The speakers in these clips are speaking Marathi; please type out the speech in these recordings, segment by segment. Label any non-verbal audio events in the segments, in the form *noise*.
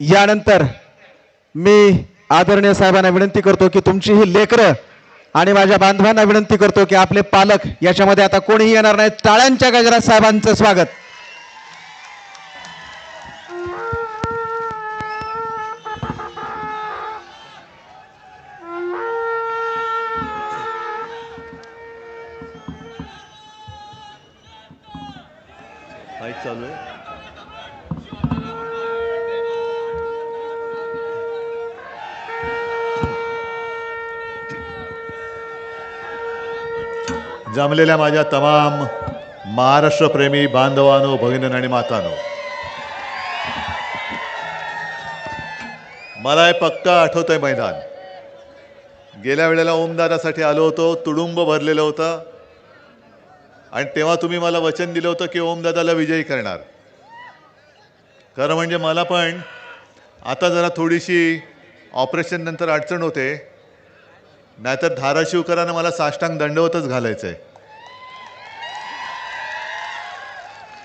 यानंतर मी आदरणीय साहेबांना विनंती करतो की तुमची ही लेकरं आणि माझ्या बांधवांना विनंती करतो की आपले पालक याच्यामध्ये आता कोणीही येणार नाही. टाळ्यांच्या गजरात साहेबांचं स्वागत. चालू आहे. जमलेल्या माझ्या तमाम महाराष्ट्रप्रेमी बांधवानो भगिनी आणि मातानो. मला हे पक्का आठवत आहे मैदान. गेल्या वेळेला ओमदादासाठी आलो होतो तुडुंब भरलेलं होतं. आणि तेव्हा तुम्ही मला वचन दिलं होतं की ओमदादाला विजयी करणार. खरं म्हणजे मला पण आता जरा थोडीशी ऑपरेशननंतर अडचण होते. नाहीतर धाराशिवकरांना मला साष्टांग दंडवतच घालायचं आहे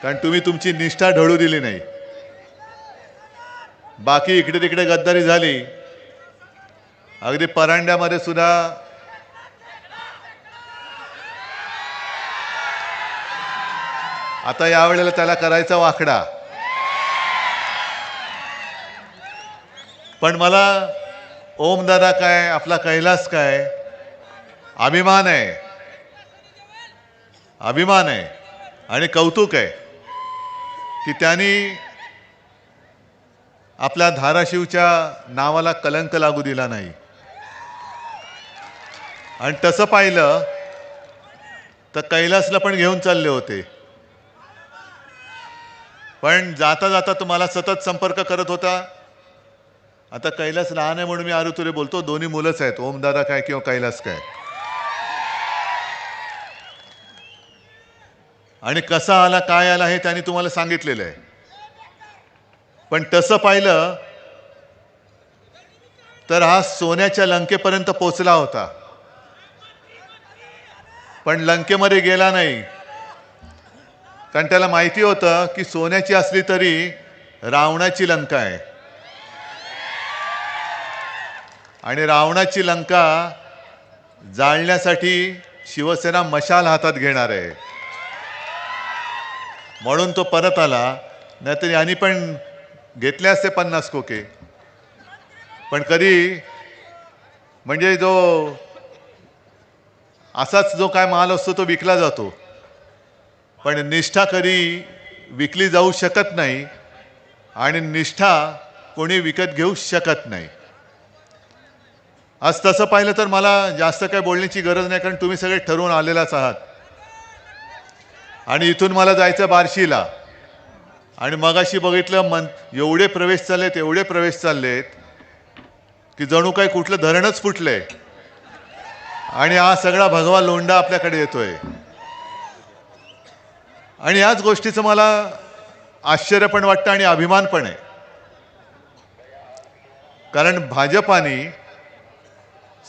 कारण तुम्ही तुमची निष्ठा ढळू दिली नाही. बाकी इकडे तिकडे गद्दारी झाली. अगदी परांड्यामध्ये सुद्धा आता यावेळेला त्याला करायचा वाकडा. पण मला ओमदादा काय आपला कैलास काय? अभिमान आहे. अभिमान आहे. आणि कौतुक आहे. की त्यांनी आपल्या धाराशिवच्या नावाला कलंक लागू दिला नाही. आणि तसं पाहिलं तर कैलासला पण घेऊन चालले होते. पण जाता जाता तुम्हाला सतत संपर्क करत होता. आता कैलास लहान आहे म्हणून मी आरुतुरे बोलतो दोन्ही मुलंच आहेत. ओमदादा काय किंवा कैलास काय. आणि कसा आला काय आला हे त्यांनी तुम्हाला सांगितलेलं आहे. पण तसं पाहिलं तर हा सोन्याच्या लंकेपर्यंत पोचला होता. पण लंकेमध्ये गेला नाही. कारण त्याला माहिती होतं की सोन्याची असली तरी रावणाची लंका आहे. आणि रावणाची लंका जाळण्यासाठी शिवसेना मशाल हातात घेणार आहे. म्हणून तो परत आला. नाहीतर यांनी पण घेतले असते पन्नास कोके. पण कधी म्हणजे जो असाच जो काय माल असतो तो विकला जातो. पण निष्ठा कधी विकली जाऊ शकत नाही आणि निष्ठा कोणी विकत घेऊ शकत नाही. आज तसं पाहिलं तर मला जास्त काय बोलण्याची गरज नाही कारण तुम्ही सगळे ठरवून आलेलाच आहात. आणि इथून मला जायचं बार्शीला. आणि मगाशी बघितलं मन एवढे प्रवेश चाललेत एवढे प्रवेश चाललेत की जणू काही कुठलं धरणच फुटलंय. आणि हा सगळा भगवा लोंडा आपल्याकडे येतोय. आणि याच गोष्टीचं मला आश्चर्य पण वाटतं आणि अभिमान पण आहे. कारण भाजपाने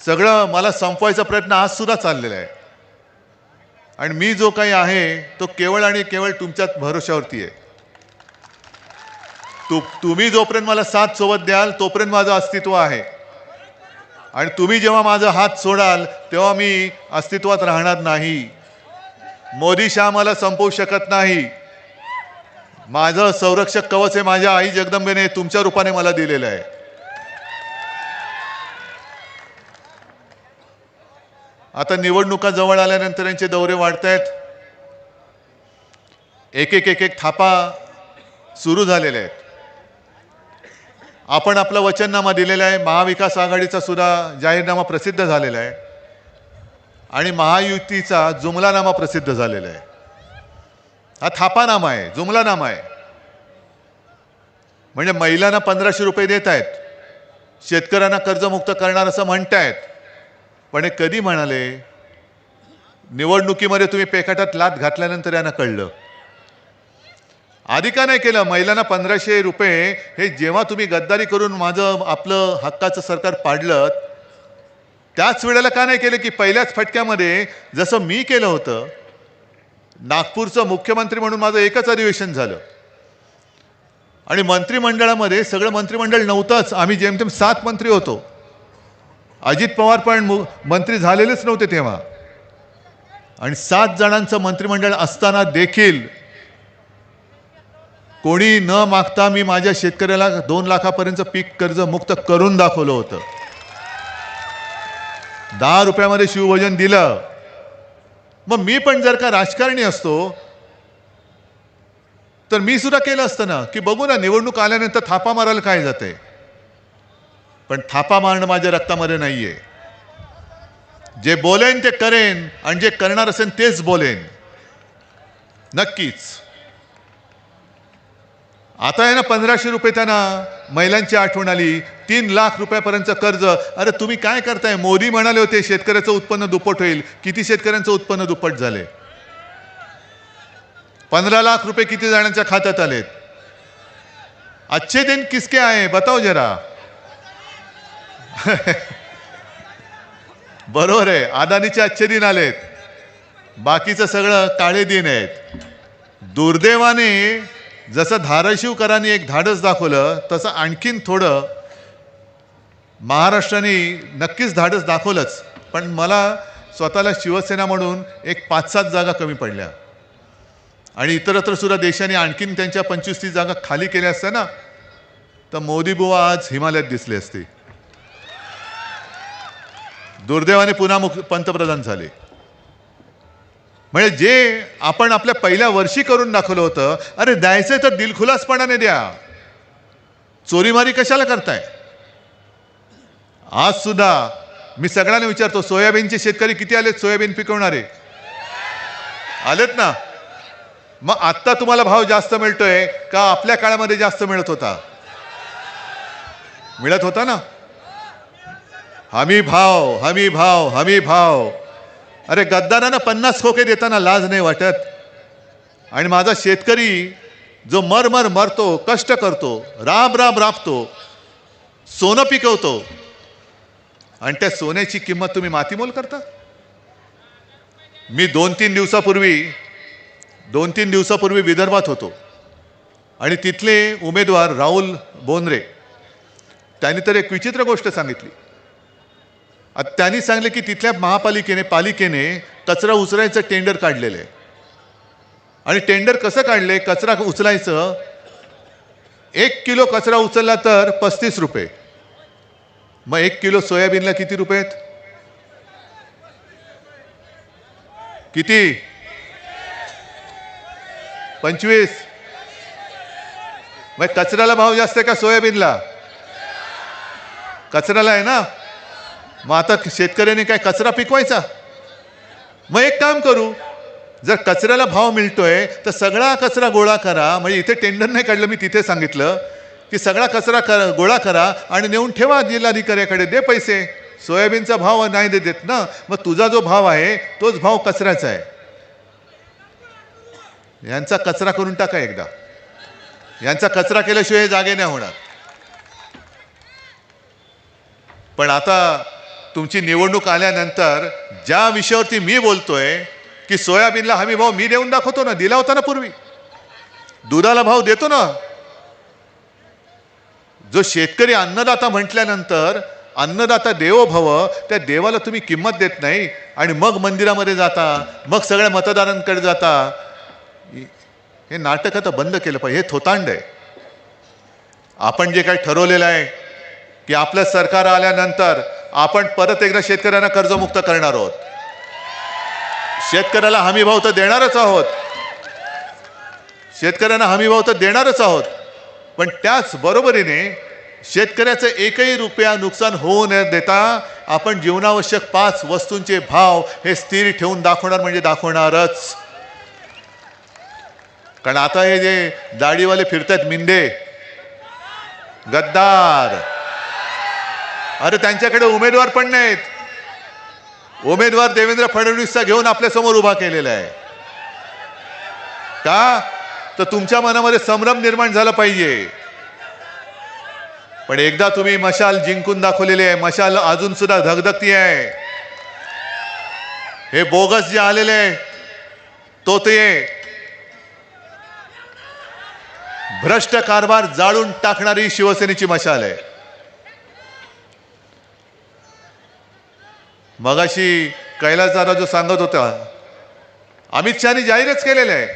सगळं मला संपवायचा प्रयत्न आज सुद्धा चाललेला आहे. आणि मी जो काही आहे तो केवळ आणि केवळ तुमच्याच भरोशावरती आहे. तु तुम्ही जोपर्यंत मला साथ सोबत द्याल तोपर्यंत माझं अस्तित्व आहे. आणि तुम्ही जेव्हा माझा हात सोडाल तेव्हा मी अस्तित्वात राहणार नाही. मोदी शाह मला संपवू शकत नाही. माझं संरक्षक कवच हे माझ्या आई जगदंबेने तुमच्या रूपाने मला दिलेलं आहे. आता निवडणुका जवळ आल्यानंतर यांचे दौरे वाढत आहेत एक एक एक एक थापा सुरू झालेले आहेत. आपण आपला वचननामा दिलेला आहे. महाविकास आघाडीचा सुद्धा जाहीरनामा प्रसिद्ध झालेला आहे. आणि महायुतीचा जुमलानामा प्रसिद्ध झालेला आहे. हा थापानामा आहे जुमलानामा आहे. म्हणजे महिलांना पंधराशे रुपये देत आहेत. शेतकऱ्यांना कर्जमुक्त करणार असं म्हणतायत. पण हे कधी म्हणाले? निवडणुकीमध्ये तुम्ही पेकाटात लात घातल्यानंतर यांना कळलं. आधी का नाही केलं? महिलांना पंधराशे रुपये हे जेव्हा तुम्ही गद्दारी करून माझं आपलं हक्काचं सरकार पाडलं त्याच वेळेला का नाही केलं की पहिल्याच फटक्यामध्ये जसं मी केलं होतं नागपूरचं मुख्यमंत्री म्हणून माझं एकच अधिवेशन झालं. आणि मंत्रिमंडळामध्ये सगळं मंत्रिमंडळ नव्हतंच. आम्ही जेमतेम सात मंत्री होतो. अजित पवार पण मु- मंत्री झालेलेच नव्हते तेव्हा. आणि सात जणांचं मंत्रिमंडळ असताना देखील कोणी न मागता मी माझ्या शेतकऱ्याला दोन लाखापर्यंत पीक कर्ज मुक्त करून दाखवलं होतं. दहा रुपयामध्ये शिवभोजन दिलं. मग मी पण जर का राजकारणी असतो तर मी सुद्धा केलं असतं ना की बघू ना निवडणूक आल्यानंतर थापा मारायला काय जाते? पण थापा मारणं माझ्या रक्तामध्ये नाहीये. जे बोलेन ते करेन आणि जे करणार असेल तेच बोलेन. नक्कीच. आता आहे ना पंधराशे रुपये त्यांना महिलांची आठवण आली तीन लाख रुपयापर्यंत कर्ज. अरे तुम्ही काय करताय? मोदी म्हणाले होते शेतकऱ्याचं उत्पन्न दुप्पट होईल. किती शेतकऱ्यांचं उत्पन्न दुप्पट झाले? पंधरा लाख रुपये किती जणांच्या खात्यात आलेत? अच्छे दिन किसके आहे बताओ जरा. *laughs* बरोबर आहे. अदानीचे अच्छे दिन आलेत. बाकीचं सगळं काळे दिन आहेत. दुर्दैवाने जसं धाराशिवकरांनी एक धाडस दाखवलं तसं आणखीन थोडं महाराष्ट्राने नक्कीच धाडस दाखवलंच. पण मला स्वतःला शिवसेना म्हणून एक पाच सात जागा कमी पडल्या. आणि इतरत्र सुद्धा देशाने आणखीन त्यांच्या पंचवीस तीस जागा खाली केल्या असत्या ना तर मोदी बुवा आज हिमालयात दिसले असते. दुर्दैवाने पुन्हा मुख पंतप्रधान झाले. म्हणजे जे आपण आपल्या पहिल्या वर्षी करून दाखवलं होतं अरे द्यायचं तर दिलखुलासपणाने द्या. चोरीमारी कशाला करताय? आज सुद्धा मी सगळ्यांना विचारतो सोयाबीनचे शेतकरी किती आलेत सोयाबीन पिकवणारे? आलेत ना? मग आत्ता तुम्हाला भाव जास्त मिळतोय का आपल्या काळामध्ये जास्त मिळत होता? मिळत होता ना? हमी भाव हमी भाव हमी भाव. अरे गद्दारांना पन्नास खोके देताना लाज नाही वाटत. आणि माझा शेतकरी जो मर मर मरतो कष्ट करतो राब राब राबतो सोनं पिकवतो आणि त्या सोन्याची किंमत तुम्ही मातीमोल करता? मी दोन तीन दिवसापूर्वी दोन तीन दिवसापूर्वी विदर्भात होतो. आणि तिथले उमेदवार राहुल बोंद्रे त्यांनी तर एक विचित्र गोष्ट सांगितली. त्यांनी सांगले की तिथल्या महापालिकेने पालिकेने कचरा उचलायचं टेंडर काढलेलं आहे. आणि टेंडर कसं काढले कचरा उचलायचं. एक किलो कचरा उचलला तर पस्तीस रुपये. मग एक किलो सोयाबीनला किती रुपये आहेत? किती? पंचवीस. मग कचऱ्याला भाव जास्त आहे का सोयाबीनला? कचऱ्याला आहे ना? मग आता शेतकऱ्याने काय कचरा पिकवायचा? मग एक काम करू जर कचऱ्याला भाव मिळतोय तर सगळा कचरा गोळा करा. म्हणजे इथे टेंडर नाही काढलं मी तिथे सांगितलं की सगळा कचरा कर गोळा करा आणि नेऊन ठेवा जिल्हाधिकाऱ्याकडे दे पैसे. सोयाबीनचा भाव नाही दे देत ना. मग तुझा जो भाव आहे तोच भाव कचऱ्याचा आहे. यांचा कचरा करून टाका एकदा. यांचा कचरा केल्याशिवाय जागे नाही होणार. पण आता तुमची निवडणूक आल्यानंतर ज्या विषयावरती मी बोलतोय की सोयाबीनला हमी भाव मी देऊन दाखवतो ना दिला होता ना पूर्वी. दुधाला भाव देतो ना. जो शेतकरी अन्नदाता म्हटल्यानंतर अन्नदाता देवो भव त्या देवाला तुम्ही किंमत देत नाही आणि मग मंदिरामध्ये जाता मग सगळ्या मतदारांकडे जाता. हे नाटक आता बंद केलं पाहिजे हे थोतांड आहे. आपण जे काही ठरवलेलं आहे की आपलं सरकार आल्यानंतर आपण परत एकदा शेतकऱ्यांना कर्जमुक्त करणार आहोत. शेतकऱ्याला हमी भाव तर देणारच आहोत. शेतकऱ्यांना हमी भाव तर देणारच आहोत. पण त्याच बरोबरीने शेतकऱ्याचं एकही रुपया नुकसान होऊ न देता आपण जीवनावश्यक पाच वस्तूंचे भाव हे स्थिर ठेवून दाखवणार म्हणजे दाखवणारच. कारण आता हे जे दाढीवाले फिरतात मिंदे गद्दार अरे त्यांच्याकडे उमेदवार पण नाहीत. उमेदवार देवेंद्र फडणवीसचा घेऊन आपल्यासमोर उभा केलेला आहे. का? तर तुमच्या मनामध्ये संभ्रम निर्माण झाला पाहिजे. पण एकदा तुम्ही मशाल जिंकून दाखवलेली आहे. मशाल अजून सुद्धा धगधगती आहे. हे बोगस जे आलेले आहे तो ते भ्रष्ट कारभार जाळून टाकणारी शिवसेनेची मशाल आहे. मगाशी कैलास जाधव जो सांगत होता अमित शहानी जाहीरच केलेलं आहे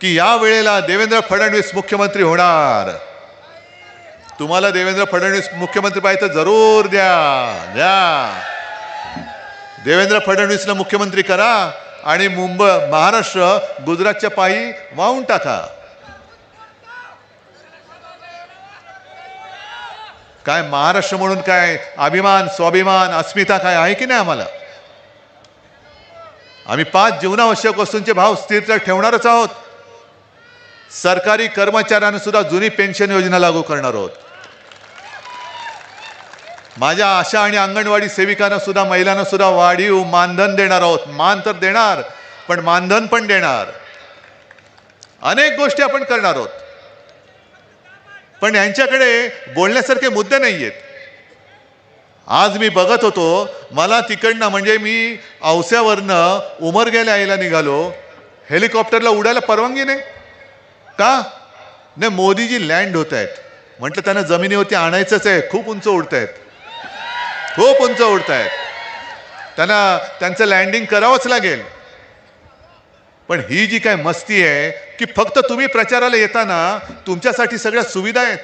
की या वेळेला देवेंद्र फडणवीस मुख्यमंत्री होणार. तुम्हाला देवेंद्र फडणवीस मुख्यमंत्री पाहिजे तर जरूर द्या द्या. देवेंद्र फडणवीसला मुख्यमंत्री करा आणि मुंबई महाराष्ट्र गुजरातच्या पायी वाहून टाका. काय महाराष्ट्र म्हणून काय अभिमान स्वाभिमान अस्मिता काय आहे की नाही आम्हाला? आम्ही पाच जीवनावश्यक वस्तूंचे भाव स्थिर ठेवणारच आहोत. सरकारी कर्मचाऱ्यांना सुद्धा जुनी पेन्शन योजना लागू करणार आहोत. माझ्या आशा आणि अंगणवाडी सेविकांना सुद्धा महिलांना सुद्धा वाढीव मानधन देणार आहोत. मान तर देणार पण मानधन पण देणार. अनेक गोष्टी आपण करणार आहोत. पण यांच्याकडे बोलण्यासारखे मुद्दे नाही आहेत आज मी बघत होतो मला तिकडनं म्हणजे मी औस्यावरनं उमरग्याला यायला निघालो हेलिकॉप्टरला उडायला परवानगी नाही. का? नाही मोदीजी लँड होत आहेत म्हटलं त्यांना जमिनीवरती आणायचंच आहे खूप उंच उडत आहेत खूप उंच उडत आहेत त्यांना त्यांचं लँडिंग करावंच लागेल. पण ही जी काय मस्ती आहे की फक्त तुम्ही प्रचाराला येताना तुमच्यासाठी सगळ्या सुविधा आहेत.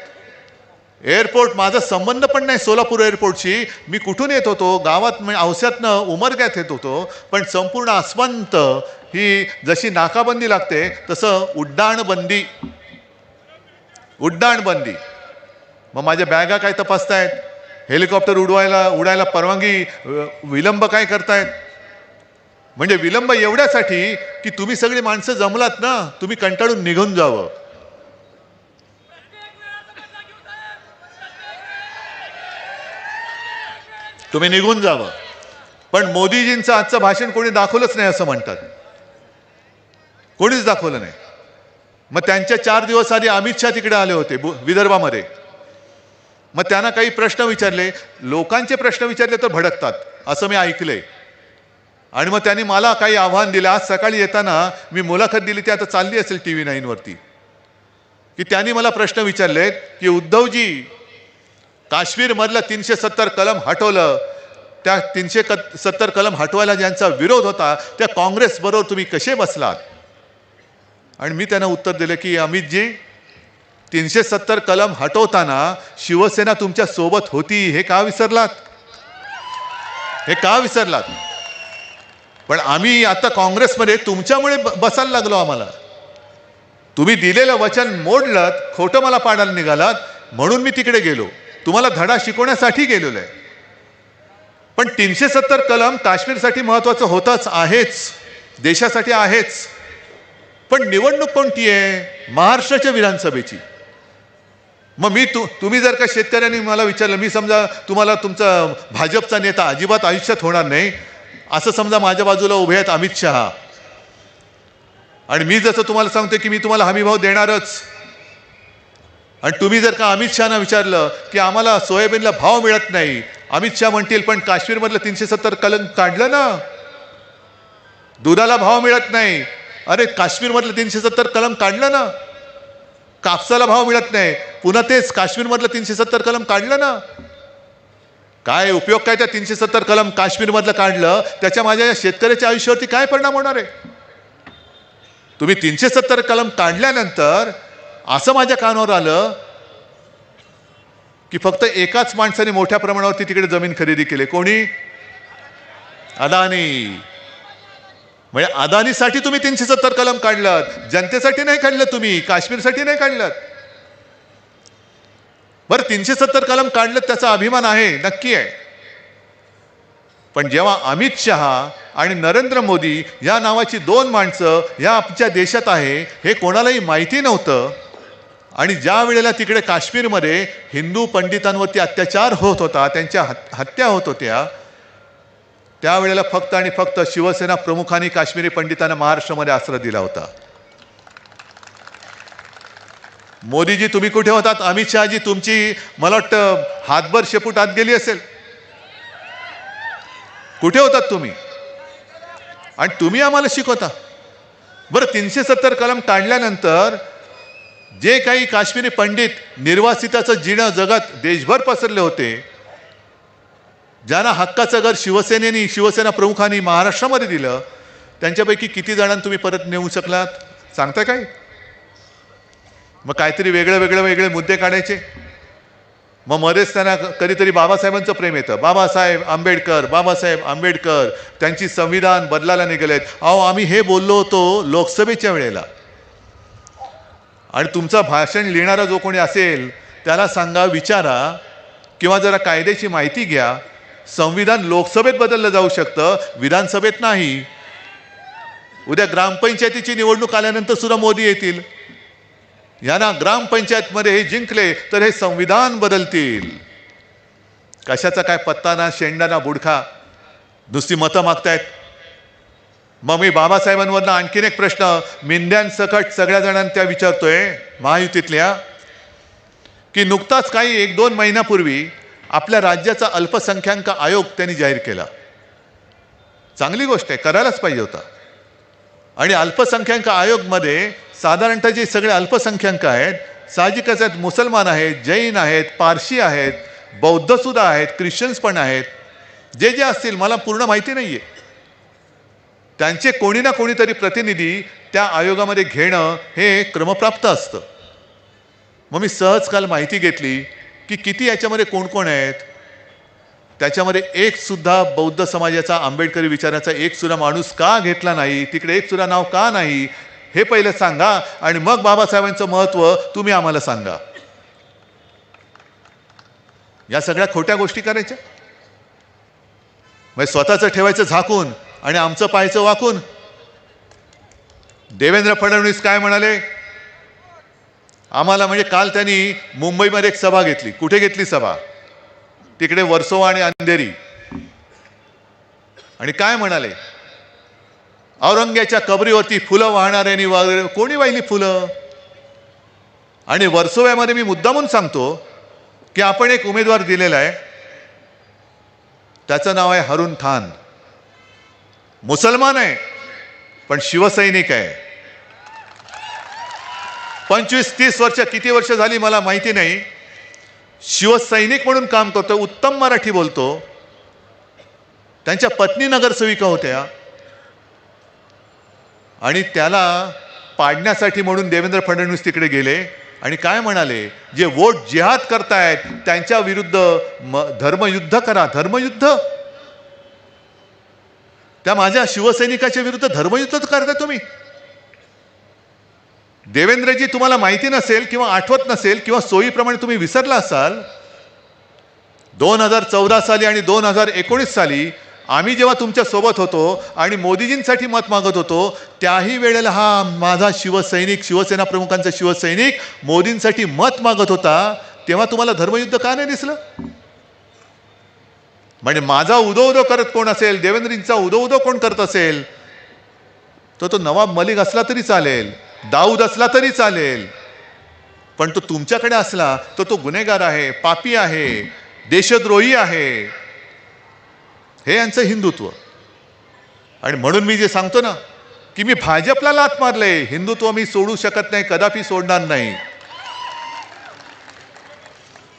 एअरपोर्ट माझा संबंध पण नाही सोलापूर एअरपोर्टशी. मी कुठून येत होतो? गावात म्हणजे औस्यातनं उमरग्यात येत होतो. पण संपूर्ण आसवंत ही जशी नाकाबंदी लागते तसं उड्डाण बंदी उड्डाण बंदी मग माझ्या बॅगा काय तपासतायत? हेलिकॉप्टर उडवायला उडायला परवानगी विलंब काय करतायत? म्हणजे विलंब एवढ्यासाठी की तुम्ही सगळी माणसं जमलात ना तुम्ही कंटाळून निघून जावं. तुम्ही निघून जावं. पण मोदीजींचं आजचं भाषण कोणी दाखवलंच नाही असं म्हणतात. कोणीच दाखवलं नाही. मग त्यांच्या चार दिवस आधी अमित शहा तिकडे आले होते विदर्भामध्ये. मग त्यांना काही प्रश्न विचारले. लोकांचे प्रश्न विचारले तर भडकतात असं मी ऐकलंय. आणि मग त्यांनी मला काही आव्हान दिलं. आज सकाळी येताना मी मुलाखत दिली ती आता चालली असेल टी व्ही नाईनवरती की त्यांनी मला प्रश्न विचारले की उद्धवजी काश्मीरमधलं तीनशे सत्तर कलम हटवलं. त्या तीनशे क सत्तर कलम हटवायला ज्यांचा विरोध होता त्या काँग्रेसबरोबर तुम्ही कसे बसलात? आणि मी त्यांना उत्तर दिलं की अमितजी तीनशे सत्तर कलम हटवताना शिवसेना तुमच्यासोबत होती हे का विसरलात? हे का विसरलात? पण आम्ही आता काँग्रेसमध्ये तुमच्यामुळे ब- बसायला लागलो आम्हाला. तुम्ही दिलेलं वचन मोडलं खोटं मला पाडायला निघालात म्हणून मी तिकडे गेलो. तुम्हाला धडा शिकवण्यासाठी गेलेलो आहे पण तीनशे सत्तर कलम काश्मीरसाठी महत्वाचं होतंच आहेच. देशासाठी आहेच. पण निवडणूक कोणती आहे? महाराष्ट्राच्या विधानसभेची. मग मी तु तुम्ही जर का शेतकऱ्यांनी मला विचारलं मी समजा तुम्हाला तुमचा भाजपचा नेता अजिबात आयुष्यात होणार नाही असं समजा माझ्या बाजूला उभे आहेत अमित शहा. आणि मी जसं तुम्हाला सांगतो की मी तुम्हाला हमीभाव देणारच. आणि तुम्ही जर का अमित शहाना विचारलं की आम्हाला सोयाबीनला भाव मिळत नाही अमित शहा म्हणतील पण काश्मीरमधलं तीनशे सत्तर कलम काढलं ना? दुधाला भाव मिळत नाही. अरे काश्मीरमधलं तीनशे सत्तर कलम काढलं ना? कापसाला भाव मिळत नाही. पुन्हा तेच काश्मीरमधलं तीनशे सत्तर कलम काढलं ना? काय उपयोग काय त्या तीनशे सत्तर कलम काश्मीरमधलं काढलं? त्याच्या माझ्या या शेतकऱ्याच्या आयुष्यावरती काय परिणाम होणार आहे? तुम्ही तीनशे सत्तर कलम काढल्यानंतर असं माझ्या कानावर आलं की फक्त एकाच माणसाने मोठ्या प्रमाणावरती तिकडे जमीन खरेदी केली. कोणी? अदानी. म्हणजे अदानीसाठी तुम्ही तीनशे सत्तर कलम काढलात. जनतेसाठी नाही काढलं तुम्ही. काश्मीरसाठी नाही काढलं बरं तीनशे सत्तर कलम काढलं त्याचा अभिमान आहे नक्की आहे. पण जेव्हा अमित शहा आणि नरेंद्र मोदी या नावाची दोन माणसं या आमच्या देशात आहे हे कोणालाही माहिती नव्हतं. आणि ज्या वेळेला तिकडे काश्मीरमध्ये हिंदू पंडितांवरती अत्याचार होत होता त्यांच्या हत हत्या होत होत्या त्यावेळेला फक्त आणि फक्त शिवसेना प्रमुखांनी काश्मीरी पंडितांना महाराष्ट्रामध्ये आश्रय दिला होता. मोदीजी तुम्ही कुठे होतात? अमित शहाजी तुमची मला वाटतं हातभर शेपूट आत गेली असेल. कुठे होतात तुम्ही? आणि तुम्ही आम्हाला शिकवता. बरं तीनशे सत्तर कलम काढल्यानंतर जे काही काश्मीरी पंडित निर्वासिताचं जिणं जगात देशभर पसरले होते ज्यांना हक्काचं घर शिवसेनेनी शिवसेना प्रमुखांनी महाराष्ट्रामध्ये दिलं त्यांच्यापैकी किती जणांना तुम्ही परत नेऊ शकलात? सांगता काय मग काहीतरी वेगळे वेगळे वेगळे मुद्दे काढायचे. मग मध्येच त्यांना कधीतरी बाबासाहेबांचं प्रेम येतं. बाबासाहेब आंबेडकर बाबासाहेब आंबेडकर त्यांची संविधान बदलायला निघालेत. अहो आम्ही हे बोललो होतो लोकसभेच्या वेळेला. आणि तुमचं भाषण लिहिणारा जो कोणी असेल त्याला सांगा विचारा किंवा जरा कायद्याची माहिती घ्या. संविधान लोकसभेत बदललं जाऊ शकतं विधानसभेत नाही. उद्या ग्रामपंचायतीची निवडणूक आल्यानंतर सुद्धा मोदी येतील. यांना ग्रामपंचायतमध्ये हे जिंकले तर हे संविधान बदलतील. कशाचा काय पत्ता ना शेंडा ना बुडखा? नुसती मतं मागतायत. मग मी बाबासाहेबांवरनं आणखीन एक प्रश्न मिंद्यांसकट सगळ्या जणांना त्या विचारतोय महायुतीतल्या की नुकताच काही एक दोन महिन्यापूर्वी आपल्या राज्याचा अल्पसंख्याक आयोग त्यांनी जाहीर केला. चांगली गोष्ट आहे करायलाच पाहिजे होता. आणि अल्पसंख्याक आयोगमध्ये साधारणतः जे सगळे अल्पसंख्याक आहेत साहजिकच आहेत मुसलमान आहेत जैन आहेत पारशी आहेत बौद्धसुद्धा आहेत ख्रिश्चन्स पण आहेत. जे जे असतील मला पूर्ण माहिती नाही आहे त्यांचे कोणी ना कोणीतरी प्रतिनिधी त्या आयोगामध्ये घेणं हे क्रमप्राप्त असतं. मग मी सहज काल माहिती घेतली की किती याच्यामध्ये कोण कोण आहेत त्याच्यामध्ये एक सुद्धा बौद्ध समाजाचा आंबेडकरी विचाराचा एक सुद्धा माणूस का घेतला नाही? तिकडे एक सुद्धा नाव का नाही? हे पहिलं सांगा आणि मग बाबासाहेबांचं महत्त्व तुम्ही आम्हाला सांगा. या सगळ्या खोट्या गोष्टी करायच्या. म्हणजे स्वतःचं ठेवायचं झाकून आणि आमचं पाहायचं वाकून. देवेंद्र फडणवीस काय म्हणाले? आम्हाला म्हणजे काल त्यांनी मुंबईमध्ये एक सभा घेतली. कुठे घेतली सभा? तिकडे वर्सोवा आणि अंधेरी. आणि काय म्हणाले? औरंग्याच्या कबरीवरती फुलं वाहणाऱ्यांनी वगैरे कोणी वाहिली फुलं? आणि वर्सोव्यामध्ये मी मुद्दामून सांगतो की आपण एक उमेदवार दिलेला आहे. त्याचं नाव आहे हरुण खान. मुसलमान आहे पण शिवसैनिक आहे. पंचवीस तीस वर्ष किती वर्ष झाली मला माहिती नाही. शिवसैनिक म्हणून काम करतो उत्तम मराठी बोलतो. त्यांच्या पत्नी नगरसेविका होत्या. आणि त्याला पाडण्यासाठी म्हणून देवेंद्र फडणवीस तिकडे गेले. आणि काय म्हणाले? जे वोट जिहाद करतायत त्यांच्या विरुद्ध म धर्मयुद्ध करा धर्मयुद्ध. त्या माझ्या शिवसैनिकाच्या विरुद्ध धर्मयुद्ध करता तुम्ही. देवेंद्रजी तुम्हाला माहिती नसेल किंवा आठवत नसेल किंवा सोयीप्रमाणे तुम्ही विसरला असाल दोन हजार चौदा साली आणि दोन हजार एकोणीस साली आम्ही जेव्हा तुमच्यासोबत होतो आणि मोदीजींसाठी मत मागत होतो त्याही वेळेला हा माझा शिवसैनिक शिवसेना प्रमुखांचा शिवसैनिक मोदींसाठी मत मागत होता तेव्हा तुम्हाला धर्मयुद्ध का नाही दिसलं? म्हणजे माझा उदो उदो करत कोण असेल देवेंद्रजींचा उदो उदो कोण करत असेल तो तो नवाब मलिक असला तरी चालेल. दाऊद असला तरी चालेल. पण तो तुमच्याकडे असला तर तो गुन्हेगार आहे पापी आहे देशद्रोही आहे. हे यांचं हिंदुत्व. आणि म्हणून मी जे सांगतो ना की मी भाजपला लात मारले हिंदुत्व मी सोडू शकत नाही कदापि सोडणार नाही.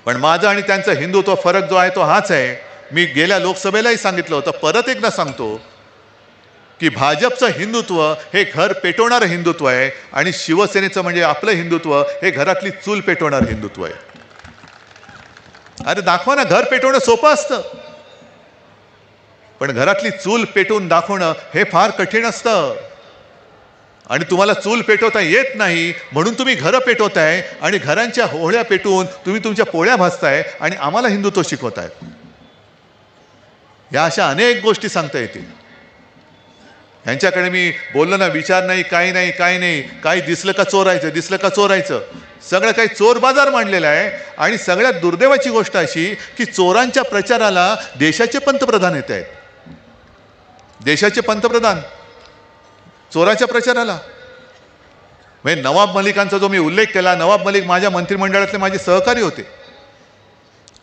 पण माझं आणि त्यांचं हिंदुत्व फरक जो आहे तो हाच आहे. मी गेल्या लोकसभेलाही सांगितलं होतं परत एकदा सांगतो की भाजपचं हिंदुत्व हे घर पेटवणारं हिंदुत्व आहे आणि शिवसेनेचं म्हणजे आपलं हिंदुत्व हे घरातली चूल पेटवणारं हिंदुत्व आहे. अरे दाखवा ना घर पेटवणं सोपं असतं. पण घरातली चूल पेटवून दाखवणं हे फार कठीण असतं. आणि तुम्हाला चूल पेटवता येत नाही म्हणून तुम्ही घरं पेटवताय आणि घरांच्या होळ्या पेटवून तुम्ही तुमच्या पोळ्या भाजताय आणि आम्हाला हिंदुत्व शिकवताय. या अशा अनेक गोष्टी सांगता येतील. यांच्याकडे मी बोललो ना विचार नाही काही नाही काही नाही. काही दिसलं का चोरायचं? दिसलं का चोरायचं? सगळं काही चोर बाजार मांडलेला आहे. आणि सगळ्यात दुर्दैवाची गोष्ट अशी की चोरांच्या प्रचाराला देशाचे पंतप्रधान येत आहेत. देशाचे पंतप्रधान. चोराच्या प्रचाराला. म्हणजे नवाब मलिकांचा जो मी उल्लेख केला नवाब मलिक माझ्या मंत्रिमंडळातले माझे सहकारी होते.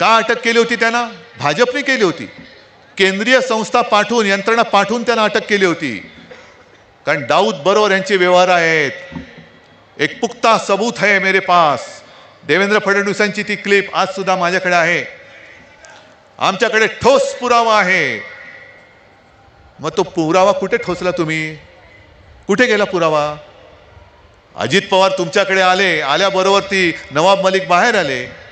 का अटक केली होती त्यांना? भाजपने केली होती. केंद्रीय संस्था पाठवून यंत्रणा पाठवून त्यांना अटक केली होती. कारण दाऊद बरोबर यांचे व्यवहार आहेत. एक पुख्ता सबूत आहे मेरे पास. देवेंद्र फडणवीसांची ती क्लिप आज सुद्धा माझ्याकडे आहे. आमच्याकडे ठोस पुरावा आहे. मग तो पुरावा कुठे ठोसला तुम्ही? कुठे गेला पुरावा? अजित पवार तुमच्याकडे आले. आल्याबरोबर ती नवाब मलिक बाहेर आले.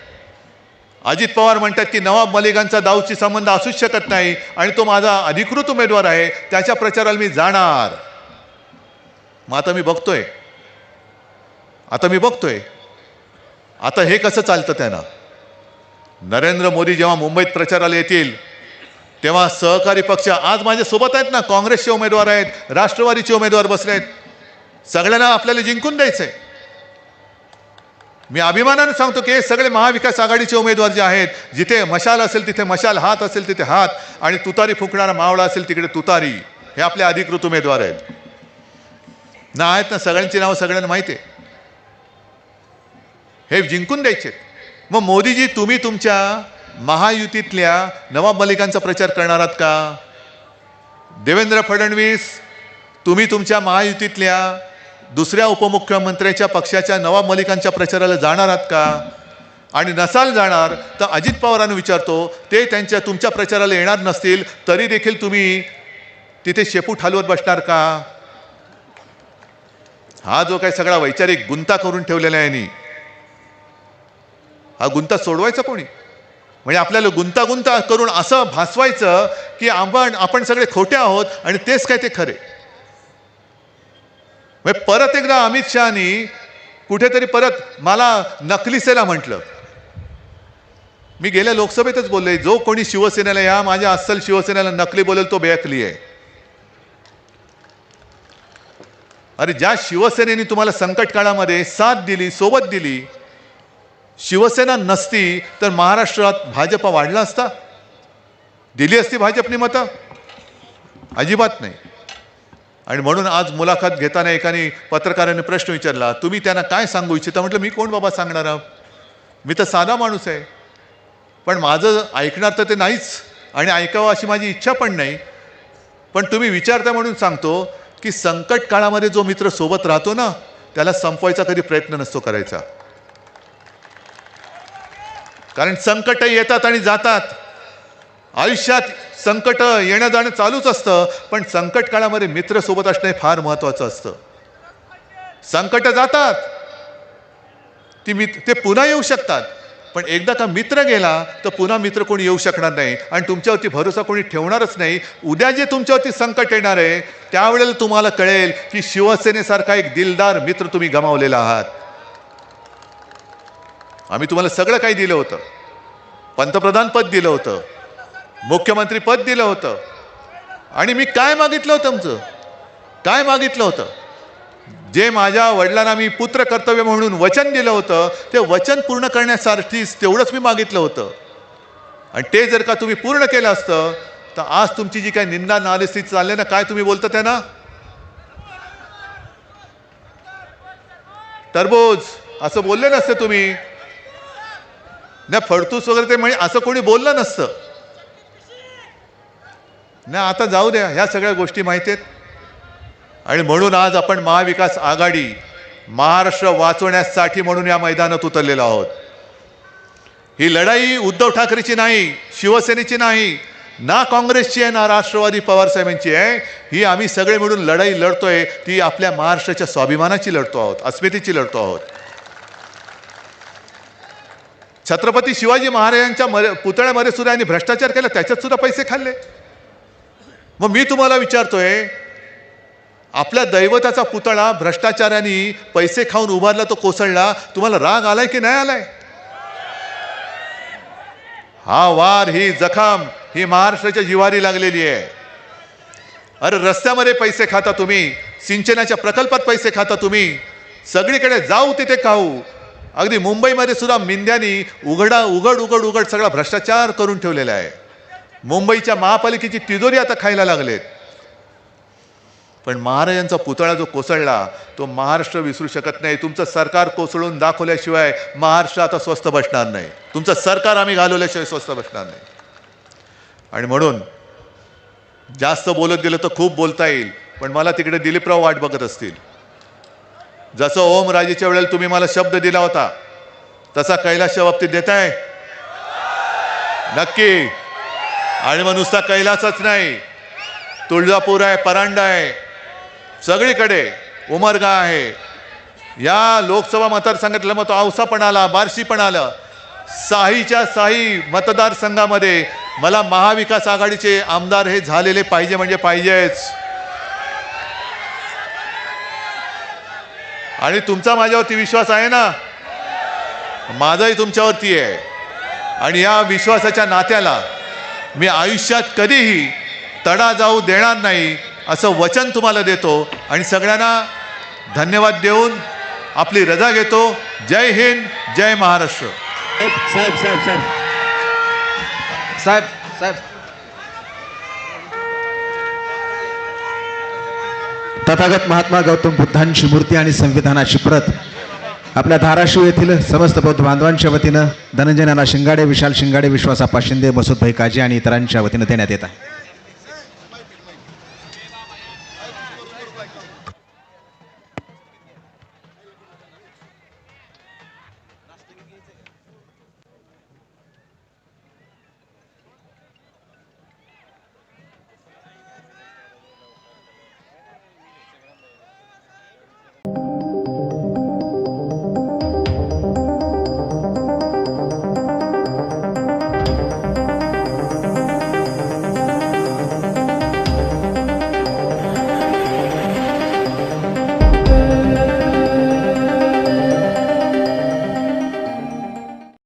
अजित पवार म्हणतात की नवाब मलिकांचा दाऊदशी संबंध असूच शकत नाही आणि तो माझा अधिकृत उमेदवार आहे त्याच्या प्रचाराला मी जाणार. मग आता मी बघतोय. आता मी बघतोय. आता हे कसं चालतं त्यांना? नरेंद्र मोदी जेव्हा मुंबईत प्रचाराला येतील तेव्हा सहकारी पक्ष आज माझ्यासोबत आहेत ना काँग्रेसचे उमेदवार आहेत राष्ट्रवादीचे उमेदवार बसले आहेत. सगळ्यांना आपल्याला जिंकून द्यायचं आहे मी अभिमानानं सांगतो की हे सगळे महाविकास आघाडीचे उमेदवार जे आहेत जिथे मशाल असेल तिथे मशाल हात असेल तिथे हात आणि तुतारी फुकणारा मावळा असेल तिकडे तुतारी. हे आपले अधिकृत उमेदवार आहेत. ना आहेत ना सगळ्यांची नावं सगळ्यांना माहिती आहे. हे जिंकून द्यायचे मग मोदीजी तुम्ही तुमच्या महायुतीतल्या नवाब मलिकांचा प्रचार करणार आहात का? देवेंद्र फडणवीस तुम्ही तुमच्या महायुतीतल्या दुसऱ्या उपमुख्यमंत्र्याच्या पक्षाच्या नवाब मलिकांच्या प्रचाराला जाणार आहात का? आणि नसाल जाणार तर अजित पवारांना विचारतो ते त्यांच्या तुमच्या प्रचाराला येणार नसतील तरी देखील तुम्ही तिथे शेपूट ठालवत बसणार का? हा जो काही सगळा वैचारिक गुंता करून ठेवलेला आहे यांनी हा गुंता सोडवायचा कोणी? म्हणजे आपल्याला गुंतागुंता करून असं भासवायचं की आपण आपण सगळे खोटे आहोत आणि तेच काय ते खरे. म्हणजे परत एकदा अमित शहानी कुठेतरी परत मला नकली म्हटलं. मी गेल्या लोकसभेतच बोलले जो कोणी शिवसेनेला या माझ्या अस्सल शिवसेनेला नकली बोलेल तो बेअकली आहे. अरे ज्या शिवसेनेने तुम्हाला संकट काळामध्ये साथ दिली सोबत दिली शिवसेना नसती तर महाराष्ट्रात भाजपा वाढला असता? दिली असती भाजपनी मतं? अजिबात नाही. आणि म्हणून आज मुलाखत घेताना एकाने पत्रकाराने प्रश्न विचारला तुम्ही त्यांना काय सांगू इच्छिता? म्हटलं मी कोण बाबा सांगणार आहो? मी तर साधा माणूस आहे. पण माझं ऐकणार तर ते नाहीच आणि ऐकावं अशी माझी इच्छा पण नाही. पण तुम्ही विचारता म्हणून सांगतो की संकट काळामध्ये जो मित्र सोबत राहतो ना त्याला संपवायचा कधी प्रयत्न नसतो करायचा. कारण संकट येतात आणि जातात. आयुष्यात संकट येणं जाणं चालूच असतं पण संकट काळामध्ये मित्र सोबत असणं फार महत्वाचं असतं. संकट जातात. ती मित ते पुन्हा येऊ शकतात. पण एकदा का मित्र गेला तर पुन्हा मित्र कोणी येऊ शकणार नाही. आणि तुमच्यावरती भरोसा कोणी ठेवणारच नाही. उद्या जे तुमच्यावरती संकट येणार आहे त्यावेळेला तुम्हाला कळेल की शिवसेनेसारखा एक दिलदार मित्र तुम्ही गमावलेला आहात. आम्ही तुम्हाला सगळं काही दिलं होतं. पंतप्रधान पद दिलं होतं. मुख्यमंत्री पद दिलं होतं. आणि मी काय मागितलं होतं तुमचं काय मागितलं होतं? जे माझ्या वडिलांना मी पुत्र कर्तव्य म्हणून वचन दिलं होतं ते वचन पूर्ण करण्यासाठीच तेवढंच मी मागितलं होतं. आणि ते जर का तुम्ही पूर्ण केलं असतं तर आज तुमची जी काही निंदा नालिस्ती चालले ना काय तुम्ही बोलता त्यांना? टरबोज असं बोलले नसते तुम्ही. ना फडतूस वगैरे ते म्हणजे असं कोणी बोललं नसतं. नाही आता जाऊ द्या ह्या सगळ्या गोष्टी माहिती आहेत. आणि म्हणून आज आपण महाविकास आघाडी महाराष्ट्र वाचवण्यासाठी म्हणून या मैदानात उतरलेलो आहोत. ही लढाई उद्धव ठाकरेची नाही शिवसेनेची नाही ना काँग्रेसची आहे ना राष्ट्रवादी पवारसाहेबांची आहे. ही आम्ही सगळे मिळून लढाई लढतोय ती आपल्या महाराष्ट्राच्या स्वाभिमानाची लढतो आहोत अस्मितेची लढतो आहोत. छत्रपती शिवाजी महाराजांच्या मर पुतळ्यामध्ये सुद्धा यांनी भ्रष्टाचार केला त्याच्यात सुद्धा पैसे खाल्ले. मग मी तुम्हाला विचारतोय आपल्या दैवताचा पुतळा भ्रष्टाचाराने पैसे खाऊन उभारला तो कोसळला तुम्हाला राग आलाय की नाही आलाय? हा वार ही जखम ही महाराष्ट्राच्या जिवारी लागलेली आहे. अरे रस्त्यामध्ये पैसे खाता तुम्ही सिंचनाच्या प्रकल्पात पैसे खाता तुम्ही सगळीकडे जाऊ तिथे खाऊ. अगदी मुंबईमध्ये सुद्धा मिंद्यानी उघडा उघड उघड उघड सगळा भ्रष्टाचार करून ठेवलेला आहे. मुंबईच्या महापालिकेची तिजोरी आता खायला लागलेत. पण महाराजांचा पुतळा जो कोसळला तो महाराष्ट्र विसरू शकत नाही. तुमचं सरकार कोसळून दाखवल्याशिवाय महाराष्ट्र आता स्वस्त बसणार नाही. तुमचं सरकार आम्ही घालवल्याशिवाय स्वस्त बसणार नाही. आणि म्हणून जास्त बोलत गेलं तर खूप बोलता येईल पण मला तिकडे दिलीपराव वाट बघत असतील. जसं ओम राजेच्या वेळेला तुम्ही मला शब्द दिला होता तसा कैलाशच्या बाबतीत देताय? नक्की. आणि मग नुसता कैलासच नाही. तुळजापूर आहे परांडा आहे. सगळीकडे उमरगा आहे. या लोकसभा मतदारसंघातलं तो औसा पण आला बार्शी पण आलं. साहीच्या साही मतदारसंघामध्ये मला महाविकास आघाडीचे आमदार हे झालेले पाहिजे म्हणजे पाहिजेच. आणि तुमचा माझ्यावरती विश्वास आहे ना? माझाही तुमच्यावरती आहे. आणि या विश्वासाच्या नात्याला मी आयुष्यात कधीही तडा जाऊ देणार नाही असं वचन तुम्हाला देतो. आणि सगळ्यांना धन्यवाद देऊन आपली रजा घेतो. जय हिंद जय महाराष्ट्र. साहेब साहेब साहेब. साहेब साहेब. तथागत महात्मा गौतम बुद्धांची मूर्ती आणि संविधानाची प्रत आपल्या धाराशिव येथील समस्त बौद्ध बांधवांच्या वतीनं धनंजयनाला शिंगाडे विशाल शिंगाडे विश्वासापा शिंदे मसूदभाई काजी आणि इतरांच्या वतीनं देण्यात येत आहे.